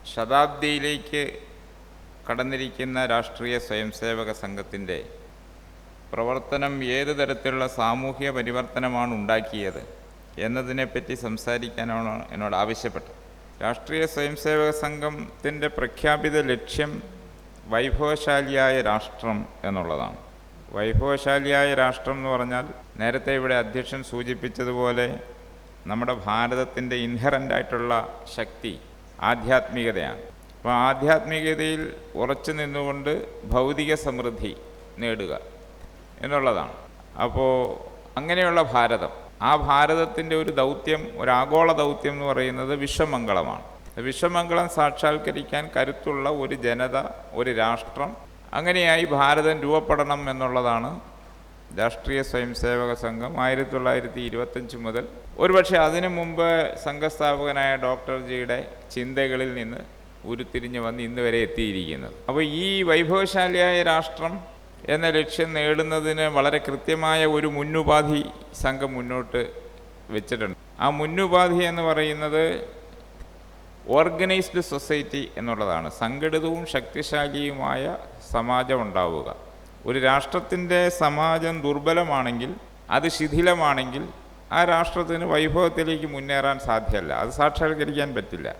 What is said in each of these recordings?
ശതാബ്ദിയിലേക്ക് കടന്നിരിക്കുന്ന രാഷ്ട്രീയ സ്വയംസേവക സംഘത്തിന്റെ പ്രവർത്തനം ഏത് തരത്തിലുള്ള സാമൂഹ്യ പരിവർത്തനമാണ് ഉണ്ടാക്കിയത് എന്നതിനെപ്പറ്റി സംസാരിക്കാനാണ് എന്നോട് ആവശ്യപ്പെട്ടത്. രാഷ്ട്രീയ സ്വയംസേവക സംഘത്തിന്റെ പ്രഖ്യാപിത ലക്ഷ്യം വൈഭവശാലിയായ രാഷ്ട്രം എന്നുള്ളതാണ്. വൈഭവശാലിയായ രാഷ്ട്രം എന്ന് പറഞ്ഞാൽ നേരത്തെ ഇവിടെ അധ്യക്ഷൻ സൂചിപ്പിച്ചതുപോലെ നമ്മുടെ ഭാരതത്തിന്റെ ഇൻഹറന്റായിട്ടുള്ള ശക്തി ആധ്യാത്മികതയാണ്. അപ്പോൾ ആധ്യാത്മികതയിൽ ഉറച്ചു നിന്നുകൊണ്ട് ഭൗതിക സമൃദ്ധി നേടുക എന്നുള്ളതാണ്. അപ്പോൾ അങ്ങനെയുള്ള ഭാരതം ആ ഭാരതത്തിന്റെ ഒരു ദൗത്യം ഒരു ആഗോള ദൗത്യം എന്ന് പറയുന്നത് വിശ്വമംഗളമാണ്. വിശ്വമംഗളം സാക്ഷാത്കരിക്കാൻ കരുത്തുള്ള ഒരു ജനത ഒരു രാഷ്ട്രം അങ്ങനെയായി ഭാരതം രൂപപ്പെടണം എന്നുള്ളതാണ് രാഷ്ട്രീയ സ്വയംസേവക സംഘം. ആയിരത്തി തൊള്ളായിരത്തി ഇരുപത്തഞ്ച് മുതൽ ഒരുപക്ഷെ അതിനു മുമ്പ് സംഘസ്ഥാപകനായ ഡോക്ടർ ജിയുടെ ചിന്തകളിൽ നിന്ന് ഉരുത്തിരിഞ്ഞ് വന്ന് ഇന്ന് വരെ എത്തിയിരിക്കുന്നത്. അപ്പോൾ ഈ വൈഭവശാലിയായ രാഷ്ട്രം എന്ന ലക്ഷ്യം നേടുന്നതിന് വളരെ കൃത്യമായ ഒരു മുന്നുപാധി സംഘം മുന്നോട്ട് വെച്ചിട്ടുണ്ട്. ആ മുന്നുപാധി എന്ന് പറയുന്നത് ഓർഗനൈസ്ഡ് സൊസൈറ്റി എന്നുള്ളതാണ്. സംഘടിതവും ശക്തിശാലിയുമായ സമാജം ഉണ്ടാവുക ഒരു രാഷ്ട്രത്തിന്റെ സമാജം ദുർബലമാണെങ്കിൽ അത് ശിഥിലമാണെങ്കിൽ ആ രാഷ്ട്രത്തിന് വൈഭവത്തിലേക്ക് മുന്നേറാൻ സാധ്യമല്ല. അത് സാക്ഷാത്കരിക്കാൻ പറ്റില്ല.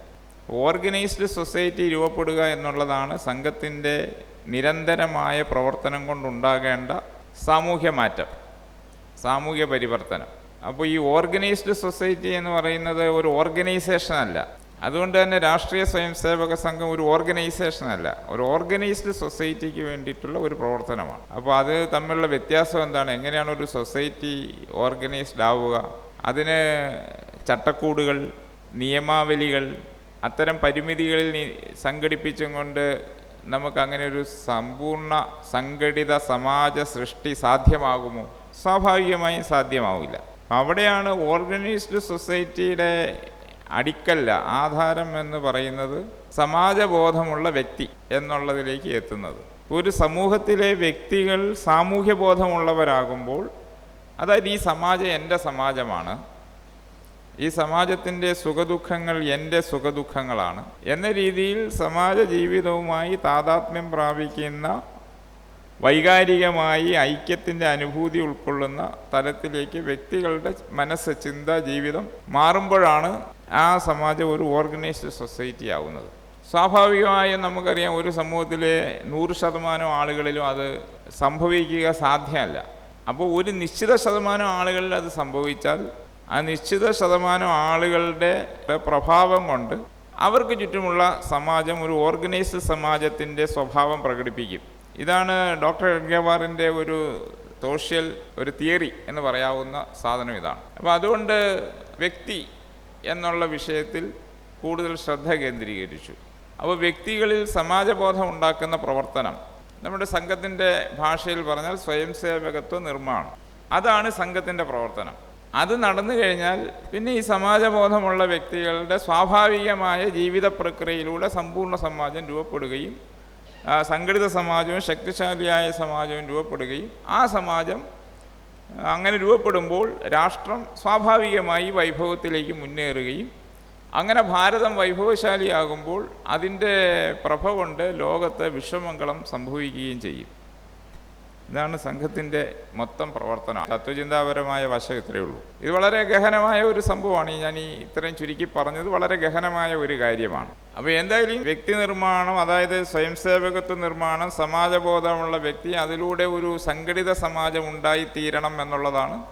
ഓർഗനൈസ്ഡ് സൊസൈറ്റി രൂപപ്പെടുക എന്നുള്ളതാണ് സംഘത്തിന്റെ നിരന്തരമായ പ്രവർത്തനം കൊണ്ടുണ്ടാകേണ്ട സാമൂഹ്യ മാറ്റം സാമൂഹ്യ പരിവർത്തനം. അപ്പോൾ ഈ ഓർഗനൈസ്ഡ് സൊസൈറ്റി എന്ന് പറയുന്നത് ഒരു ഓർഗനൈസേഷൻ അല്ല അതുകൊണ്ട് തന്നെ രാഷ്ട്രീയ സ്വയംസേവക സംഘം ഒരു ഓർഗനൈസേഷൻ അല്ല. ഒരു ഓർഗനൈസ്ഡ് സൊസൈറ്റിക്ക് വേണ്ടിയിട്ടുള്ള ഒരു പ്രവർത്തനമാണ്. അപ്പോൾ അത് തമ്മിലുള്ള വ്യത്യാസം എന്താണ്? എങ്ങനെയാണ് ഒരു സൊസൈറ്റി ഓർഗനൈസ്ഡ് ആവുക? അതിന് ചട്ടക്കൂടുകൾ നിയമാവലികൾ അത്തരം പരിമിതികളിൽ സംഘടിപ്പിച്ചും കൊണ്ട് നമുക്ക് അങ്ങനെ ഒരു സമ്പൂർണ സംഘടിത സമാജ സൃഷ്ടി സാധ്യമാകുമോ? സ്വാഭാവികമായും സാധ്യമാവില്ല. അവിടെയാണ് ഓർഗനൈസ്ഡ് സൊസൈറ്റിയുടെ അടിക്കല്ല ആധാരം എന്ന് പറയുന്നത് സമാജബോധമുള്ള വ്യക്തി എന്നുള്ളതിലേക്ക് എത്തുന്നത്. ഒരു സമൂഹത്തിലെ വ്യക്തികൾ സാമൂഹ്യബോധമുള്ളവരാകുമ്പോൾ അതായത് ഈ സമാജം എന്റെ സമാജമാണ് ഈ സമാജത്തിന്റെ സുഖദുഃഖങ്ങൾ എന്റെ സുഖദുഃഖങ്ങളാണ് എന്ന രീതിയിൽ സമാജ ജീവിതവുമായി താതാത്മ്യം പ്രാപിക്കുന്ന വൈകാരികമായി ഐക്യത്തിന്റെ അനുഭൂതി ഉൾക്കൊള്ളുന്ന തലത്തിലേക്ക് വ്യക്തികളുടെ മനസ്സ് ചിന്ത ജീവിതം മാറുമ്പോഴാണ് ആ സമാജം ഒരു ഓർഗനൈസ്ഡ് സൊസൈറ്റി ആവുന്നത്. സ്വാഭാവികമായും നമുക്കറിയാം ഒരു സമൂഹത്തിലെ നൂറ് ശതമാനം ആളുകളിലും അത് സംഭവിക്കുക സാധ്യമല്ല. അപ്പോൾ ഒരു നിശ്ചിത ശതമാനം ആളുകളിൽ അത് സംഭവിച്ചാൽ ആ നിശ്ചിത ശതമാനം ആളുകളുടെ പ്രഭാവം കൊണ്ട് അവർക്ക് ചുറ്റുമുള്ള സമാജം ഒരു ഓർഗനൈസ്ഡ് സമാജത്തിന്റെ സ്വഭാവം പ്രകടിപ്പിക്കും. ഇതാണ് ഡോക്ടർ എഡ്ഗവാറിന്റെ ഒരു സോഷ്യൽ ഒരു തിയറി എന്ന് പറയാവുന്ന സാധനം ഇതാണ്. അപ്പോൾ അതുകൊണ്ട് വ്യക്തി എന്നുള്ള വിഷയത്തിൽ കൂടുതൽ ശ്രദ്ധ കേന്ദ്രീകരിച്ചു. അപ്പോൾ വ്യക്തികളിൽ സമാജബോധം ഉണ്ടാക്കുന്ന പ്രവർത്തനം നമ്മുടെ സംഘത്തിന്റെ ഭാഷയിൽ പറഞ്ഞാൽ സ്വയം സേവകത്വ നിർമ്മാണം. അതാണ് സംഘത്തിന്റെ പ്രവർത്തനം. അത് നടന്നു കഴിഞ്ഞാൽ പിന്നെ ഈ സമാജബോധമുള്ള വ്യക്തികളുടെ സ്വാഭാവികമായ ജീവിത പ്രക്രിയയിലൂടെ സമ്പൂർണ സമാജം രൂപപ്പെടുകയും സംഘടിത സമാജവും ശക്തിശാലിയായ സമാജവും രൂപപ്പെടുകയും ആ സമാജം അങ്ങനെ രൂപപ്പെടുമ്പോൾ രാഷ്ട്രം സ്വാഭാവികമായി വൈഭവത്തിലേക്ക് മുന്നേറുകയും അങ്ങനെ ഭാരതം വൈഭവശാലിയാകുമ്പോൾ അതിന്റെ പ്രഭ കൊണ്ട് ലോകത്ത് വിശ്വമംഗളം സംഭവിക്കുകയും ചെയ്യും. ഇതാണ് സംഘത്തിന്റെ മൊത്തം പ്രവർത്തനം. തത്വചിന്താപരമായ വശം ഇത്രയേ ഉള്ളൂ. ഇത് വളരെ ഗഹനമായ ഒരു സംഭവമാണ്. ഞാൻ ഈ ഇത്രയും ചുരുക്കി പറഞ്ഞത് വളരെ ഗഹനമായ ഒരു കാര്യമാണ്. അപ്പോൾ എന്തായാലും വ്യക്തി നിർമ്മാണം അതായത് സ്വയംസേവകത്വ നിർമ്മാണം സമാജബോധമുള്ള വ്യക്തി അതിലൂടെ ഒരു സംഘടിത സമാജം ഉണ്ടായിത്തീരണം എന്നുള്ളതാണ്.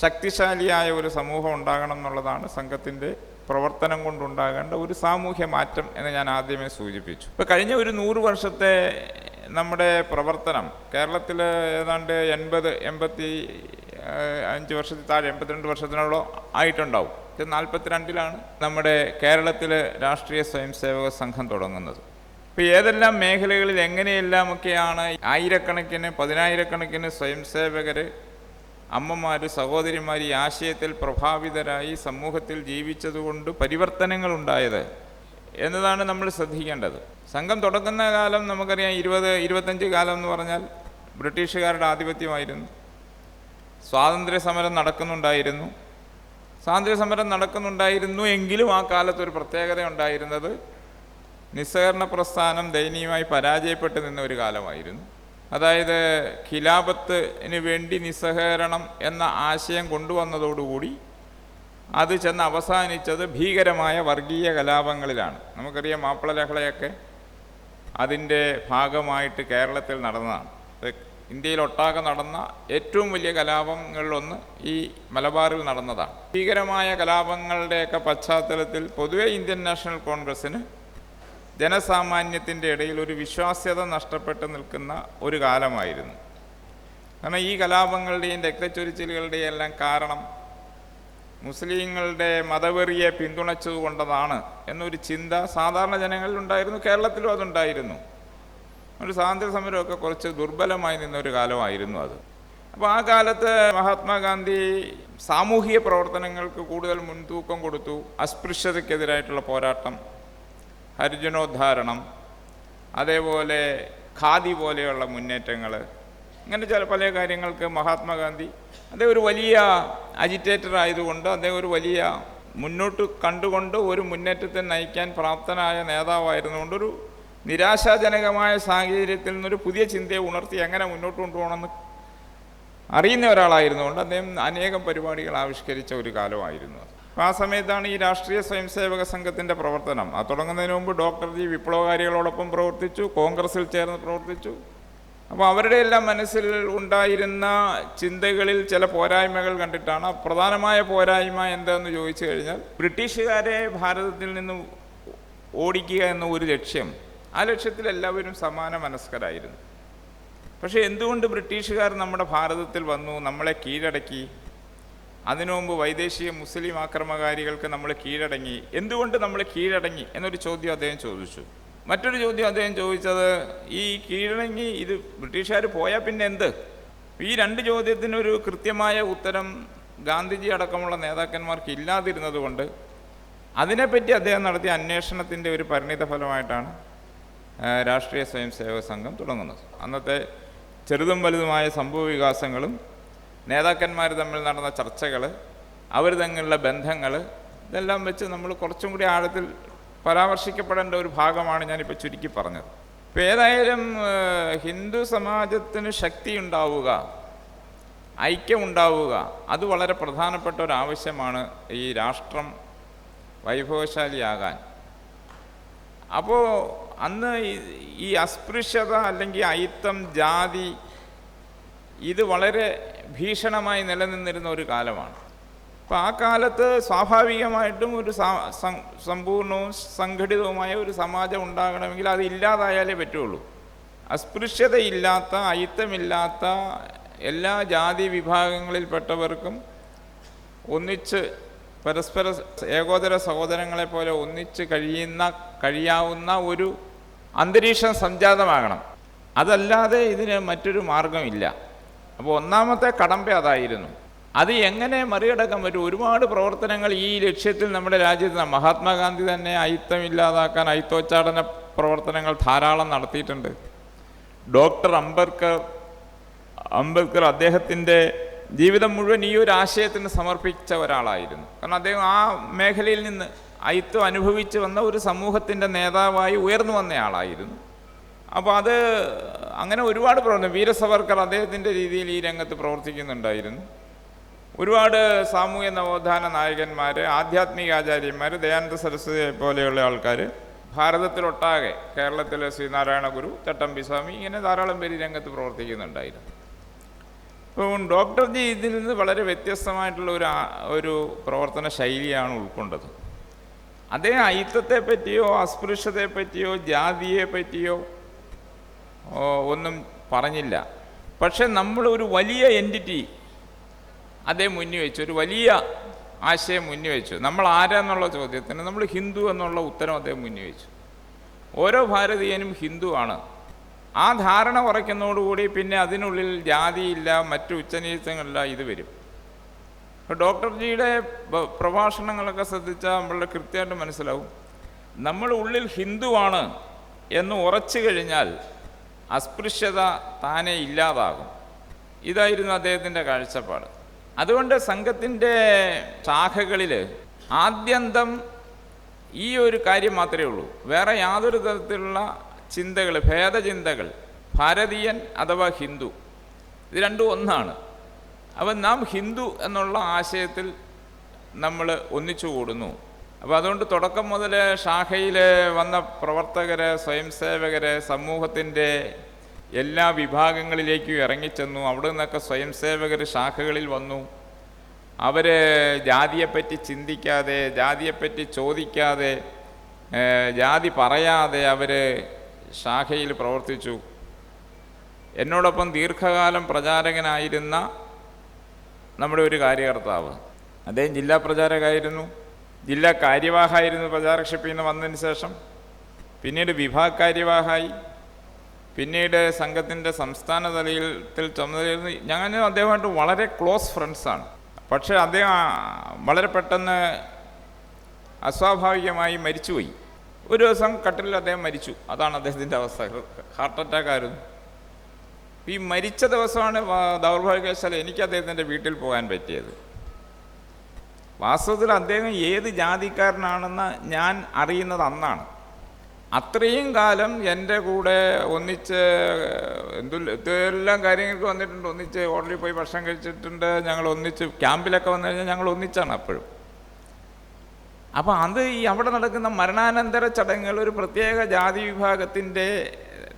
ശക്തിശാലിയായ ഒരു സമൂഹം ഉണ്ടാകണം എന്നുള്ളതാണ് സംഘത്തിന്റെ പ്രവർത്തനം കൊണ്ടുണ്ടാകേണ്ട ഒരു സാമൂഹ്യ മാറ്റം എന്ന് ഞാൻ ആദ്യമേ സൂചിപ്പിച്ചു. ഇപ്പോൾ കഴിഞ്ഞ ഒരു നൂറ് വർഷത്തെ നമ്മുടെ പ്രവർത്തനം. കേരളത്തിൽ ഏതാണ്ട് എൺപത് എൺപത്തി അഞ്ച് വർഷത്തിൽ താഴെ എൺപത്തിരണ്ട് വർഷത്തിനോളം ആയിട്ടുണ്ടാവും. ഇത് നാൽപ്പത്തിരണ്ടിലാണ് നമ്മുടെ കേരളത്തിൽ രാഷ്ട്രീയ സ്വയംസേവക സംഘം തുടങ്ങുന്നത്. ഇപ്പോൾ ഏതെല്ലാം മേഖലകളിൽ എങ്ങനെയെല്ലാമൊക്കെയാണ് ആയിരക്കണക്കിന് പതിനായിരക്കണക്കിന് സ്വയംസേവകർ അമ്മമാർ സഹോദരിമാർ ഈ ആശയത്തിൽ പ്രഭാവിതരായി സമൂഹത്തിൽ ജീവിച്ചതുകൊണ്ട് പരിവർത്തനങ്ങൾ ഉണ്ടായത് എന്നതാണ് നമ്മൾ ശ്രദ്ധിക്കേണ്ടത്. സംഘം തുടങ്ങുന്ന കാലം നമുക്കറിയാം ഇരുപത് ഇരുപത്തഞ്ച് കാലം എന്ന് പറഞ്ഞാൽ ബ്രിട്ടീഷുകാരുടെ ആധിപത്യമായിരുന്നു. സ്വാതന്ത്ര്യ സമരം നടക്കുന്നുണ്ടായിരുന്നു. സ്വാതന്ത്ര്യ സമരം നടക്കുന്നുണ്ടായിരുന്നു എങ്കിലും ആ കാലത്ത് ഒരു പ്രത്യേകത ഉണ്ടായിരുന്നത് നിസ്സഹകരണ പ്രസ്ഥാനം ദയനീയമായി പരാജയപ്പെട്ടു നിന്ന ഒരു കാലമായിരുന്നു. അതായത് ഖിലാപത്തിന് വേണ്ടി നിസ്സഹകരണം എന്ന ആശയം കൊണ്ടുവന്നതോടുകൂടി അത് ചെന്ന് അവസാനിച്ചത് ഭീകരമായ വർഗീയ കലാപങ്ങളിലാണ്. നമുക്കറിയാം മാപ്പിള ലഹളയൊക്കെ അതിന്റെ ഭാഗമായിട്ട് കേരളത്തിൽ നടന്നതാണ്. ഇന്ത്യയിലൊട്ടാകെ നടന്ന ഏറ്റവും വലിയ കലാപങ്ങളിലൊന്ന് ഈ മലബാറിൽ നടന്നതാണ്. ഭീകരമായ കലാപങ്ങളുടെയൊക്കെ പശ്ചാത്തലത്തിൽ പൊതുവെ ഇന്ത്യൻ നാഷണൽ കോൺഗ്രസ്സിന് ജനസാമാന്യത്തിന്റെ ഇടയിൽ ഒരു വിശ്വാസ്യത നഷ്ടപ്പെട്ട് നിൽക്കുന്ന ഒരു കാലമായിരുന്നു. കാരണം ഈ കലാപങ്ങളുടെയും രക്തച്ചൊരിച്ചിലുകളുടെയും എല്ലാം കാരണം മുസ്ലിങ്ങളുടെ മതവെറിയെ പിന്തുണച്ചതുകൊണ്ടതാണ് എന്നൊരു ചിന്ത സാധാരണ ജനങ്ങളിൽ ഉണ്ടായിരുന്നു. കേരളത്തിലും അതുണ്ടായിരുന്നു. ഒരു സ്വാതന്ത്ര്യ സമരമൊക്കെ കുറച്ച് ദുർബലമായി നിന്നൊരു കാലമായിരുന്നു അത്. അപ്പോൾ ആ കാലത്ത് മഹാത്മാഗാന്ധി സാമൂഹിക പ്രവർത്തനങ്ങൾക്ക് കൂടുതൽ മുൻതൂക്കം കൊടുത്തു. അസ്പൃശ്യതയ്ക്കെതിരായിട്ടുള്ള പോരാട്ടം ഹരിജനോദ്ധാരണം അതേപോലെ ഖാദി പോലെയുള്ള മുന്നേറ്റങ്ങൾ ഇങ്ങനെ ചില പല കാര്യങ്ങൾക്ക് മഹാത്മാഗാന്ധി അദ്ദേഹം ഒരു വലിയ അജിറ്റേറ്റർ ആയതുകൊണ്ട് അദ്ദേഹം ഒരു വലിയ മുന്നോട്ട് കണ്ടുകൊണ്ട് ഒരു മുന്നേറ്റത്തെ നയിക്കാൻ പ്രാപ്തനായ നേതാവായിരുന്നുകൊണ്ട് ഒരു നിരാശാജനകമായ സാഹചര്യത്തിൽ നിന്നൊരു പുതിയ ചിന്തയെ ഉണർത്തി എങ്ങനെ മുന്നോട്ട് കൊണ്ടുപോകണമെന്ന് അറിയുന്ന ഒരാളായിരുന്നുകൊണ്ട് അദ്ദേഹം അനേകം പരിപാടികൾ ആവിഷ്കരിച്ച ഒരു കാലമായിരുന്നു ആ സമയത്താണ് ഈ രാഷ്ട്രീയ സ്വയംസേവക സംഘത്തിന്റെ പ്രവർത്തനം. അത് തുടങ്ങുന്നതിന് മുമ്പ് ഡോക്ടർ ജി വിപ്ലവകാരികളോടൊപ്പം പ്രവർത്തിച്ചു കോൺഗ്രസിൽ ചേർന്ന് പ്രവർത്തിച്ചു. അപ്പോൾ അവരുടെ എല്ലാം മനസ്സിൽ ഉണ്ടായിരുന്ന ചിന്തകളിൽ ചില പോരായ്മകൾ കണ്ടിട്ടാണ്. പ്രധാനമായ പോരായ്മ എന്താണെന്ന് ചോദിച്ചു കഴിഞ്ഞാൽ ബ്രിട്ടീഷുകാരെ ഭാരതത്തിൽ നിന്ന് ഓടിക്കുക എന്ന ഒരു ലക്ഷ്യം ആ ലക്ഷ്യത്തിൽ എല്ലാവരും സമാന മനസ്കരായിരുന്നു പക്ഷേ എന്തുകൊണ്ട് ബ്രിട്ടീഷുകാർ നമ്മുടെ ഭാരതത്തിൽ വന്നു നമ്മളെ കീഴടക്കി? അതിനു മുമ്പ് വൈദേശിക മുസ്ലിം ആക്രമകാരികൾക്ക് നമ്മൾ കീഴടങ്ങി. എന്തുകൊണ്ട് നമ്മൾ കീഴടങ്ങി എന്നൊരു ചോദ്യം അദ്ദേഹം ചോദിച്ചു. മറ്റൊരു ചോദ്യം അദ്ദേഹം ചോദിച്ചത് ഈ കീഴടങ്ങി ഇത് ബ്രിട്ടീഷുകാർ പോയാൽ പിന്നെ എന്ത്? ഈ രണ്ട് ചോദ്യത്തിനൊരു കൃത്യമായ ഉത്തരം ഗാന്ധിജി അടക്കമുള്ള നേതാക്കന്മാർക്ക് ഇല്ലാതിരുന്നത് കൊണ്ട് അതിനെപ്പറ്റി അദ്ദേഹം നടത്തിയ അന്വേഷണത്തിന്റെ ഒരു പരിണിത ഫലമായിട്ടാണ് രാഷ്ട്രീയ സ്വയം സേവക സംഘം തുടങ്ങുന്നത്. അന്നത്തെ ചെറുതും വലുതുമായ സംഭവ വികാസങ്ങളും നേതാക്കന്മാർ തമ്മിൽ നടന്ന ചർച്ചകൾ അവർ തമ്മിലുള്ള ബന്ധങ്ങൾ ഇതെല്ലാം വെച്ച് നമ്മൾ കുറച്ചും കൂടി ആഴത്തിൽ പരാമർശിക്കപ്പെടേണ്ട ഒരു ഭാഗമാണ് ഞാനിപ്പോൾ ചുരുക്കി പറഞ്ഞത്. ഇപ്പം ഏതായാലും ഹിന്ദു സമാജത്തിന് ശക്തി ഉണ്ടാവുക ഐക്യം ഉണ്ടാവുക അത് വളരെ പ്രധാനപ്പെട്ട ഒരു ആവശ്യമാണ് ഈ രാഷ്ട്രം വൈഭവശാലിയാകാൻ. അപ്പോൾ അന്ന് ഈ അസ്പൃശ്യത അല്ലെങ്കിൽ അയിത്തം ജാതി ഇത് വളരെ ഭീഷണമായി നിലനിന്നിരുന്ന ഒരു കാലമാണ്. അപ്പോൾ ആ കാലത്ത് സ്വാഭാവികമായിട്ടും ഒരു സമ്പൂർണവും സംഘടിതവുമായ ഒരു സമാജം ഉണ്ടാകണമെങ്കിൽ അത് ഇല്ലാതായാലേ പറ്റുള്ളൂ. അസ്പൃശ്യതയില്ലാത്ത അയിത്തമില്ലാത്ത എല്ലാ ജാതി വിഭാഗങ്ങളിൽപ്പെട്ടവർക്കും ഒന്നിച്ച് പരസ്പര ഏകോദര സഹോദരങ്ങളെ പോലെ ഒന്നിച്ച് കഴിയുന്ന കഴിയാവുന്ന ഒരു അന്തരീക്ഷം സംജാതമാകണം. അതല്ലാതെ ഇതിന് മറ്റൊരു മാർഗമില്ല അപ്പോൾ ഒന്നാമത്തെ കടമ്പ അതായിരുന്നു. അത് എങ്ങനെ മറികടക്കാൻ പറ്റും? ഒരുപാട് പ്രവർത്തനങ്ങൾ ഈ ലക്ഷ്യത്തിൽ നമ്മുടെ രാജ്യത്ത് മഹാത്മാഗാന്ധി തന്നെ അയിത്തം ഇല്ലാതാക്കാൻ അയിത്തോച്ചാടന പ്രവർത്തനങ്ങൾ ധാരാളം നടത്തിയിട്ടുണ്ട്. ഡോക്ടർ അംബേദ്കർ അംബേദ്കർ അദ്ദേഹത്തിന്റെ ജീവിതം മുഴുവൻ ഈ ഒരു ആശയത്തിന് സമർപ്പിച്ച ഒരാളായിരുന്നു. കാരണം അദ്ദേഹം ആ മേഖലയിൽ നിന്ന് അയിത്വം അനുഭവിച്ച് വന്ന ഒരു സമൂഹത്തിന്റെ നേതാവായി ഉയർന്നു വന്നയാളായിരുന്നു അപ്പോൾ അത് അങ്ങനെ ഒരുപാട് പ്രവർത്തനം വീരസവർക്കർ അദ്ദേഹത്തിന്റെ രീതിയിൽ ഈ രംഗത്ത് പ്രവർത്തിക്കുന്നുണ്ടായിരുന്നു. ഒരുപാട് സാമൂഹ്യ നവോത്ഥാന നായകന്മാർ ആധ്യാത്മിക ആചാര്യന്മാർ ദയാനന്ദ സരസ്വതി പോലെയുള്ള ആൾക്കാർ ഭാരതത്തിലൊട്ടാകെ കേരളത്തിലെ ശ്രീനാരായണ ഗുരു ചട്ടമ്പി സ്വാമി ഇങ്ങനെ ധാരാളം പേര് രംഗത്ത് പ്രവർത്തിക്കുന്നുണ്ടായിരുന്നു. ഇപ്പം ഡോക്ടർ ജി ഇതിൽ നിന്ന് വളരെ വ്യത്യസ്തമായിട്ടുള്ള ഒരു ഒരു പ്രവർത്തന ശൈലിയാണ് ഉൾക്കൊണ്ടത്. അതേ അയിത്തത്തെ പറ്റിയോ അസ്പൃശ്യതയെ പറ്റിയോ ജാതിയെ പറ്റിയോ ഒന്നും പറഞ്ഞില്ല. പക്ഷെ നമ്മൾ ഒരു വലിയ എന്റിറ്റി അദ്ദേഹം മുന്നി വെച്ചു ഒരു വലിയ ആശയം മുന്നി വെച്ചു. നമ്മൾ ആരാന്നുള്ള ചോദ്യത്തിന് നമ്മൾ ഹിന്ദു എന്നുള്ള ഉത്തരം അദ്ദേഹം മുന്നി വെച്ചു. ഓരോ ഭാരതീയനും ഹിന്ദു ആണ്. ആ ധാരണ കുറയ്ക്കുന്നതോടുകൂടി പിന്നെ അതിനുള്ളിൽ ജാതിയില്ല മറ്റു ഉച്ചനീചങ്ങളില്ല ഇത് വരും. ഡോക്ടർ ജിയുടെ പ്രഭാഷണങ്ങളൊക്കെ ശ്രദ്ധിച്ചാൽ നമ്മളുടെ കൃത്യമായിട്ട് മനസ്സിലാവും. നമ്മൾ ഉള്ളിൽ ഹിന്ദുവാണ് എന്ന് ഉറച്ചു കഴിഞ്ഞാൽ അസ്പൃശ്യത താനേ ഇല്ലാതാകും. ഇതായിരുന്നു അദ്ദേഹത്തിന്റെ കാഴ്ചപ്പാട്. അതുകൊണ്ട് സംഘത്തിന്റെ ശാഖകളിൽ ആദ്യന്തം ഈ ഒരു കാര്യം മാത്രമേ ഉള്ളൂ. വേറെ യാതൊരു തരത്തിലുള്ള ചിന്തകൾ ഭേദചിന്തകൾ ഭാരതീയൻ അഥവാ ഹിന്ദു ഇത് രണ്ടും ഒന്നാണ്. അപ്പം നാം ഹിന്ദു എന്നുള്ള ആശയത്തിൽ നമ്മൾ ഒന്നിച്ചു കൂടുന്നു. അപ്പോൾ അതുകൊണ്ട് തുടക്കം മുതൽ ശാഖയിൽ വന്ന പ്രവർത്തകരെ സ്വയംസേവകരെ സമൂഹത്തിന്റെ എല്ലാ വിഭാഗങ്ങളിലേക്കും ഇറങ്ങിച്ചെന്നു. അവിടെ നിന്നൊക്കെ സ്വയംസേവകർ ശാഖകളിൽ വന്നു. അവർ ജാതിയെപ്പറ്റി ചിന്തിക്കാതെ ജാതിയെപ്പറ്റി ചോദിക്കാതെ ജാതി പറയാതെ അവർ ശാഖയിൽ പ്രവർത്തിച്ചു. എന്നോടൊപ്പം ദീർഘകാലം പ്രചാരകനായിരുന്ന നമ്മുടെ ഒരു കാര്യകർത്താവ്. അദ്ദേഹം ജില്ലാ പ്രചാരകമായിരുന്നു ജില്ലാ കാര്യവാഹായിരുന്നു പ്രചാരക്ഷപ്പിൽ നിന്ന് വന്നതിന് ശേഷം. പിന്നീട് വിഭാഗ കാര്യവാഹായി പിന്നീട് സംഘത്തിന്റെ സംസ്ഥാന തലത്തിൽ ചുമതലയിൽ ഞാൻ അദ്ദേഹമായിട്ട് വളരെ ക്ലോസ് ഫ്രണ്ട്സാണ് പക്ഷേ അദ്ദേഹം വളരെ പെട്ടെന്ന് അസ്വാഭാവികമായി മരിച്ചുപോയി. ഒരു ദിവസം കട്ടിലിൽ അദ്ദേഹം മരിച്ചു. അതാണ് അദ്ദേഹത്തിന്റെ അവസ്ഥ. ഹാർട്ട് അറ്റാക്ക് ആയിരുന്നു. ഈ മരിച്ച ദിവസമാണ് ദൗർഭാഗ്യവശാൽ എനിക്ക് അദ്ദേഹത്തിന്റെ വീട്ടിൽ പോകാൻ പറ്റിയത്. വാസ്തവത്തിൽ അദ്ദേഹം ഏത് ജാതിക്കാരനാണെന്ന് ഞാൻ അറിയുന്നത് അന്നാണ്. അത്രയും കാലം എന്റെ കൂടെ ഒന്നിച്ച് എന്തെല്ലാം കാര്യങ്ങൾക്ക് വന്നിട്ടുണ്ട്. ഒന്നിച്ച് ഹോട്ടലിൽ പോയി ഭക്ഷണം കഴിച്ചിട്ടുണ്ട്. ഞങ്ങൾ ഒന്നിച്ച് ക്യാമ്പിലൊക്കെ വന്നു കഴിഞ്ഞാൽ ഞങ്ങൾ ഒന്നിച്ചാണ് അപ്പോഴും. അപ്പോൾ അത് ഈ അവിടെ നടക്കുന്ന മരണാനന്തര ചടങ്ങുകൾ ഒരു പ്രത്യേക ജാതി വിഭാഗത്തിന്റെ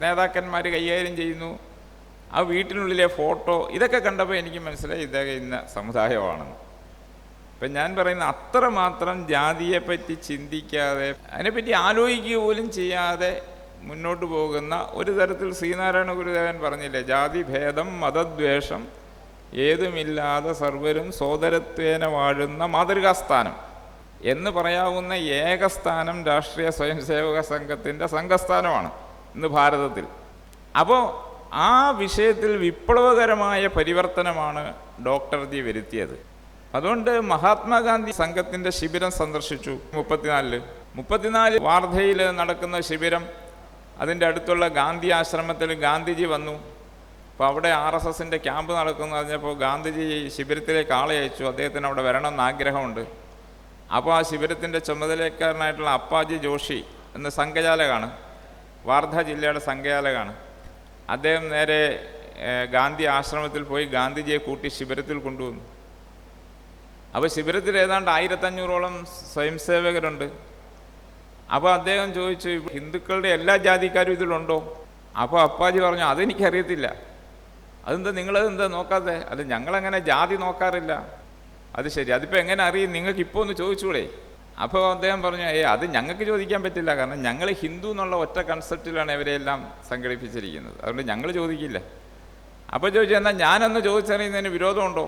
നേതാക്കന്മാർ കൈകാര്യം ചെയ്യുന്നു. ആ വീട്ടിനുള്ളിലെ ഫോട്ടോ ഇതൊക്കെ കണ്ടപ്പോൾ എനിക്ക് മനസ്സിലായി ഇദ്ദേഹം ഇന്ന സമുദായമാണെന്ന്. ഇപ്പം ഞാൻ പറയുന്ന അത്രമാത്രം ജാതിയെപ്പറ്റി ചിന്തിക്കാതെ അതിനെപ്പറ്റി ആലോചിക്കുക പോലും ചെയ്യാതെ മുന്നോട്ട് പോകുന്ന ഒരു തരത്തിൽ ശ്രീനാരായണ ഗുരുദേവൻ പറഞ്ഞില്ലേ ജാതി ഭേദം മതദ്വേഷം ഏതുമില്ലാതെ സർവരും സോദരത്വേന വാഴുന്ന മാതൃകാസ്ഥാനം എന്ന് പറയാവുന്ന ഏകസ്ഥാനം രാഷ്ട്രീയ സ്വയംസേവക സംഘത്തിന്റെ സംഘസ്ഥാനമാണ് ഇന്ന് ഭാരതത്തിൽ. അപ്പോൾ ആ വിഷയത്തിൽ വിപ്ലവകരമായ പരിവർത്തനമാണ് ഡോക്ടർ ജി വരുത്തിയത്. അതുകൊണ്ട് മഹാത്മാഗാന്ധി സംഘത്തിന്റെ ശിബിരം സന്ദർശിച്ചു മുപ്പത്തിനാലിൽ. മുപ്പത്തിനാല് വാർധയിൽ നടക്കുന്ന ശിബിരം അതിന്റെ അടുത്തുള്ള ഗാന്ധി ആശ്രമത്തിൽ ഗാന്ധിജി വന്നു. അപ്പോൾ അവിടെ ആർ എസ് എസിന്റെ ക്യാമ്പ് നടക്കുന്നു അറിഞ്ഞപ്പോൾ ഗാന്ധിജി ശിബിരത്തിലേക്ക് ആളെ അയച്ചു. അദ്ദേഹത്തിന് അവിടെ വരണമെന്ന് ആഗ്രഹമുണ്ട്. അപ്പോൾ ആ ശിബിരത്തിന്റെ ചുമതലക്കാരനായിട്ടുള്ള അപ്പാജി ജോഷി എന്ന സംഘചാലകാണ്. വാർധ ജില്ലയുടെ സംഘചാലകാണ്. അദ്ദേഹം നേരെ ഗാന്ധി ആശ്രമത്തിൽ പോയി ഗാന്ധിജിയെ കൂട്ടി ശിബിരത്തിൽ കൊണ്ടുവന്നു. അപ്പോൾ ശിബിരത്തിൽ ഏതാണ്ട് ആയിരത്തഞ്ഞൂറോളം സ്വയംസേവകരുണ്ട്. അപ്പോൾ അദ്ദേഹം ചോദിച്ചു ഹിന്ദുക്കളുടെ എല്ലാ ജാതിക്കാരും ഇതിലുണ്ടോ? അപ്പോൾ അപ്പാജി പറഞ്ഞു അതെനിക്കറിയത്തില്ല. അതെന്താ നിങ്ങളത് എന്താ നോക്കാതെ അത് ഞങ്ങളങ്ങനെ ജാതി നോക്കാറില്ല. അത് ശരി അതിപ്പോൾ എങ്ങനെ അറിയും? നിങ്ങൾക്ക് ഇപ്പോൾ ഒന്ന് ചോദിച്ചൂടെ? അപ്പോൾ അദ്ദേഹം പറഞ്ഞു ഏ അത് ഞങ്ങൾക്ക് ചോദിക്കാൻ പറ്റില്ല. കാരണം ഞങ്ങൾ ഹിന്ദു എന്നുള്ള ഒറ്റ കൺസെപ്റ്റിലാണ് ഇവരെല്ലാം സംഘടിപ്പിച്ചിരിക്കുന്നത്. അതുകൊണ്ട് ഞങ്ങൾ ചോദിക്കില്ല. അപ്പോൾ ചോദിച്ചു എന്നാൽ ഞാനൊന്ന് ചോദിച്ചറിയുന്നതിന് വിരോധമുണ്ടോ?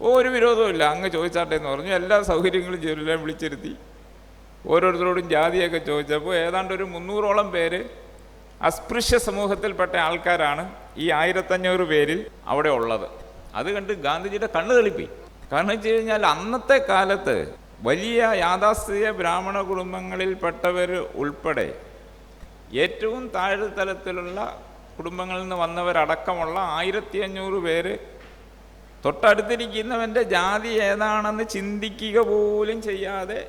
ഒരു വിരോധമില്ല അങ്ങ് ചോദിച്ചാട്ടെ എന്ന് പറഞ്ഞു. എല്ലാ സൗകര്യങ്ങളും ജെല്ലാം വിളിച്ചിരുത്തി. ഓരോരുത്തരോടും ജാതിയൊക്കെ ചോദിച്ചപ്പോൾ ഏതാണ്ട് ഒരു മുന്നൂറോളം പേര് അസ്പൃശ്യ സമൂഹത്തിൽപ്പെട്ട ആൾക്കാരാണ് ഈ ആയിരത്തഞ്ഞൂറ് പേരിൽ അവിടെ ഉള്ളത്. അത് കണ്ട് ഗാന്ധിജിയുടെ കണ്ണ് തെളിപ്പി. കാരണം വെച്ച് കഴിഞ്ഞാൽ അന്നത്തെ കാലത്ത് വലിയ യാഥാസ്ഥിതിക ബ്രാഹ്മണ കുടുംബങ്ങളിൽപ്പെട്ടവർ ഉൾപ്പെടെ ഏറ്റവും താഴ്തലത്തിലുള്ള കുടുംബങ്ങളിൽ നിന്ന് വന്നവരടക്കമുള്ള ആയിരത്തി അഞ്ഞൂറ് പേര് തൊട്ടടുത്തിരിക്കുന്നവന്റെ ജാതി ഏതാണെന്ന് ചിന്തിക്കുക പോലും ചെയ്യാതെ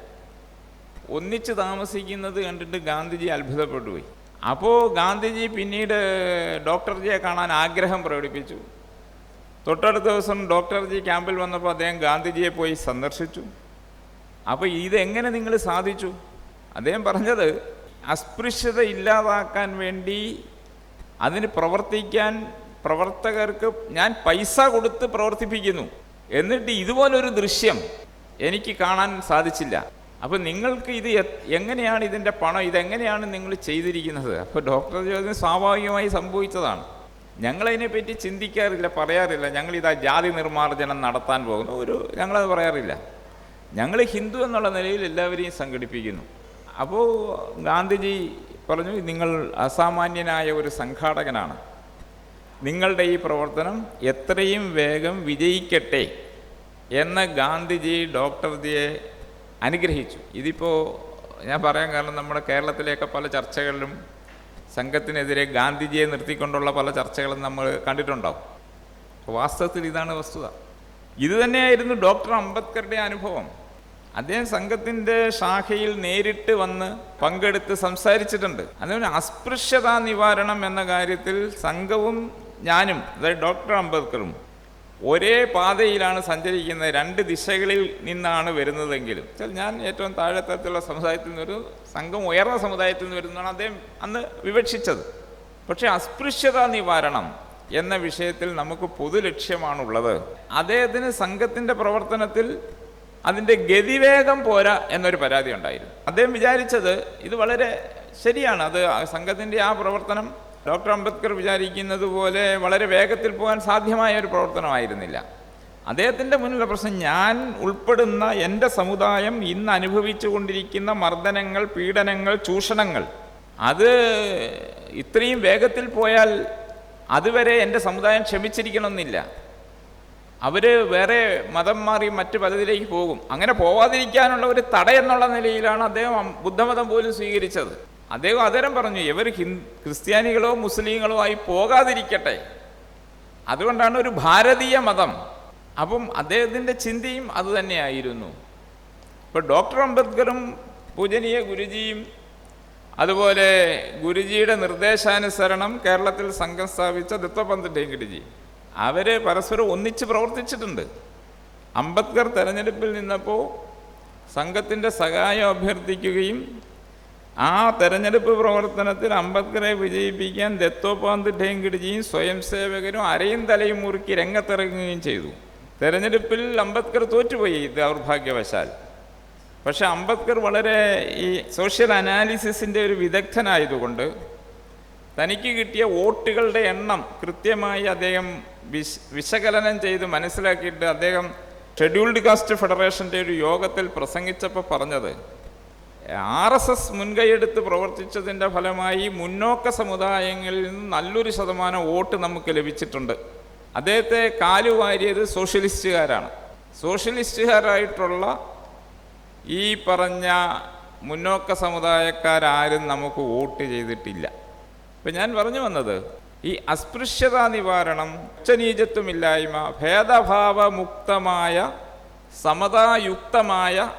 ഒന്നിച്ച് താമസിക്കുന്നത് കണ്ടിട്ട് ഗാന്ധിജി അത്ഭുതപ്പെട്ടു പോയി. അപ്പോൾ ഗാന്ധിജി പിന്നീട് ഡോക്ടർജിയെ കാണാൻ ആഗ്രഹം പ്രകടിപ്പിച്ചു. തൊട്ടടുത്ത ദിവസം ഡോക്ടർജി ക്യാമ്പിൽ വന്നപ്പോൾ അദ്ദേഹം ഗാന്ധിജിയെ പോയി സന്ദർശിച്ചു. അപ്പോൾ ഇതെങ്ങനെ നിങ്ങൾ സാധിച്ചു? അദ്ദേഹം പറഞ്ഞത് അസ്പൃശ്യത ഇല്ലാതാക്കാൻ വേണ്ടി അതിന് പ്രവർത്തിക്കാൻ പ്രവർത്തകർക്ക് ഞാൻ പൈസ കൊടുത്ത് പ്രവർത്തിപ്പിക്കുന്നു. എന്നിട്ട് ഇതുപോലൊരു ദൃശ്യം എനിക്ക് കാണാൻ സാധിച്ചില്ല. അപ്പോൾ നിങ്ങൾക്ക് ഇത് എങ്ങനെയാണ് ഇതിന്റെ പണം? ഇതെങ്ങനെയാണ് നിങ്ങൾ ചെയ്തിരിക്കുന്നത്? അപ്പോൾ ഡോക്ടർ ചോദ്യം സ്വാഭാവികമായി സംഭവിച്ചതാണ്. ഞങ്ങളതിനെപ്പറ്റി ചിന്തിക്കാറില്ല പറയാറില്ല. ഞങ്ങളിതാ ജാതി നിർമ്മാർജനം നടത്താൻ പോകുന്നു. ഒരു ഞങ്ങളത് പറയാറില്ല. ഞങ്ങൾ ഹിന്ദു എന്നുള്ള നിലയിൽ എല്ലാവരെയും സംഘടിപ്പിക്കുന്നു. അപ്പോൾ ഗാന്ധിജി പറഞ്ഞു നിങ്ങൾ അസാമാന്യനായ ഒരു സംഘാടകനാണ്. നിങ്ങളുടെ ഈ പ്രവർത്തനം എത്രയും വേഗം വിജയിക്കട്ടെ എന്ന് ഗാന്ധിജി ഡോക്ടർജിയെ അനുഗ്രഹിച്ചു. ഇതിപ്പോൾ ഞാൻ പറയാൻ കാരണം നമ്മുടെ കേരളത്തിലെയൊക്കെ പല ചർച്ചകളിലും സംഘത്തിനെതിരെ ഗാന്ധിജിയെ നിർത്തിക്കൊണ്ടുള്ള പല ചർച്ചകളും നമ്മൾ കണ്ടിട്ടുണ്ടാവും. വാസ്തവത്തിൽ ഇതാണ് വസ്തുത. ഇത് തന്നെയായിരുന്നു ഡോക്ടർ അംബേദ്കറുടെ അനുഭവം. അദ്ദേഹം സംഘത്തിന്റെ ശാഖയിൽ നേരിട്ട് വന്ന് പങ്കെടുത്ത് സംസാരിച്ചിട്ടുണ്ട്. അതുപോലെ അസ്പൃശ്യതാ നിവാരണം എന്ന കാര്യത്തിൽ സംഘവും ഞാനും അതായത് ഡോക്ടർ അംബേദ്കറും ഒരേ പാതയിലാണ് സഞ്ചരിക്കുന്നത്. രണ്ട് ദിശകളിൽ നിന്നാണ് വരുന്നതെങ്കിലും. ഞാൻ ഏറ്റവും താഴെത്തരത്തിലുള്ള സമുദായത്തിൽ നിന്ന് ഒരു സംഘം ഉയർന്ന സമുദായത്തിൽ നിന്ന് വരുന്നതാണ് അദ്ദേഹം അന്ന് വിവക്ഷിച്ചത്. പക്ഷേ അസ്പൃശ്യത നിവാരണം എന്ന വിഷയത്തിൽ നമുക്ക് പൊതു ലക്ഷ്യമാണുള്ളത്. അദ്ദേഹത്തിന് സംഘത്തിന്റെ പ്രവർത്തനത്തിൽ അതിന്റെ ഗതിവേഗം പോരാ എന്നൊരു പരാതി ഉണ്ടായിരുന്നു. അദ്ദേഹം വിചാരിച്ചത് ഇത് വളരെ ശരിയാണ്. അത് സംഘത്തിന്റെ ആ പ്രവർത്തനം ഡോക്ടർ അംബേദ്കർ വിചാരിക്കുന്നത് പോലെ വളരെ വേഗത്തിൽ പോകാൻ സാധ്യമായ ഒരു പ്രവർത്തനമായിരുന്നില്ല. അദ്ദേഹത്തിന്റെ മുന്നിലുള്ള പ്രശ്നം ഞാൻ ഉൾപ്പെടുന്ന എന്റെ സമുദായം ഇന്ന് അനുഭവിച്ചു കൊണ്ടിരിക്കുന്ന മർദ്ദനങ്ങൾ പീഡനങ്ങൾ ചൂഷണങ്ങൾ അത് ഇത്രയും വേഗത്തിൽ പോയാൽ അതുവരെ എന്റെ സമുദായം ക്ഷമിച്ചിരിക്കണമെന്നില്ല. അവർ വേറെ മതം മാറി മറ്റ് പലതിലേക്ക് പോകും. അങ്ങനെ പോവാതിരിക്കാനുള്ള ഒരു തടയെന്നുള്ള നിലയിലാണ് അദ്ദേഹം ബുദ്ധമതം പോലും സ്വീകരിച്ചത്. അദ്ദേഹം അതരം പറഞ്ഞു ഇവർ ഹിന്ദു ക്രിസ്ത്യാനികളോ മുസ്ലിങ്ങളോ ആയി പോകാതിരിക്കട്ടെ. അതുകൊണ്ടാണ് ഒരു ഭാരതീയ മതം. അപ്പം അദ്ദേഹത്തിന്റെ ചിന്തയും അതുതന്നെയായിരുന്നു ഇപ്പോൾ ഡോക്ടർ അംബേദ്കറും പൂജനീയ ഗുരുജിയും അതുപോലെ ഗുരുജിയുടെ നിർദ്ദേശാനുസരണം കേരളത്തിൽ സംഘം സ്ഥാപിച്ച ദത്തപന്ത് ഡേങ്കിഡിജി അവർ പരസ്പരം ഒന്നിച്ച് പ്രവർത്തിച്ചിട്ടുണ്ട്. അംബേദ്കർ തെരഞ്ഞെടുപ്പിൽ നിന്നപ്പോൾ സംഘത്തിന്റെ സഹായം അഭ്യർത്ഥിക്കുകയും ആ തെരഞ്ഞെടുപ്പ് പ്രവർത്തനത്തിൽ അംബേദ്കറെ വിജയിപ്പിക്കാൻ ദത്തോപാന്ത് ഡേങ്കിഡിജിയും സ്വയം സേവകരും അരയും തലയും മുറുക്കി രംഗത്തിറങ്ങുകയും ചെയ്തു. തെരഞ്ഞെടുപ്പിൽ അംബേദ്കർ തോറ്റുപോയി ദൗർഭാഗ്യവശാൽ. പക്ഷെ അംബേദ്കർ വളരെ ഈ സോഷ്യൽ അനാലിസിസിന്റെ ഒരു വിദഗ്ധനായതുകൊണ്ട് തനിക്ക് കിട്ടിയ വോട്ടുകളുടെ എണ്ണം കൃത്യമായി അദ്ദേഹം വിശ് വിശകലനം ചെയ്ത് മനസ്സിലാക്കിയിട്ട് അദ്ദേഹം ഷെഡ്യൂൾഡ് കാസ്റ്റ് ഫെഡറേഷന്റെ ഒരു യോഗത്തിൽ പ്രസംഗിച്ചപ്പോൾ പറഞ്ഞത് ആർ എസ് എസ് മുൻകൈയെടുത്ത് പ്രവർത്തിച്ചതിന്റെ ഫലമായി മുന്നോക്ക സമുദായങ്ങളിൽ നിന്ന് നല്ലൊരു ശതമാനം വോട്ട് നമുക്ക് ലഭിച്ചിട്ടുണ്ട്. അദ്ദേഹത്തെ കാലുവാരിയത് സോഷ്യലിസ്റ്റുകാരാണ്. സോഷ്യലിസ്റ്റുകാരായിട്ടുള്ള ഈ പറഞ്ഞ മുന്നോക്ക സമുദായക്കാരും നമുക്ക് വോട്ട് ചെയ്തിട്ടില്ല. ഇപ്പം ഞാൻ പറഞ്ഞു വന്നത് ഈ അസ്പൃശ്യതാ നിവാരണം ഉച്ചനീചത്വമില്ലായ്മ ഭേദഭാവമുക്തമായ സമതായുക്തമായ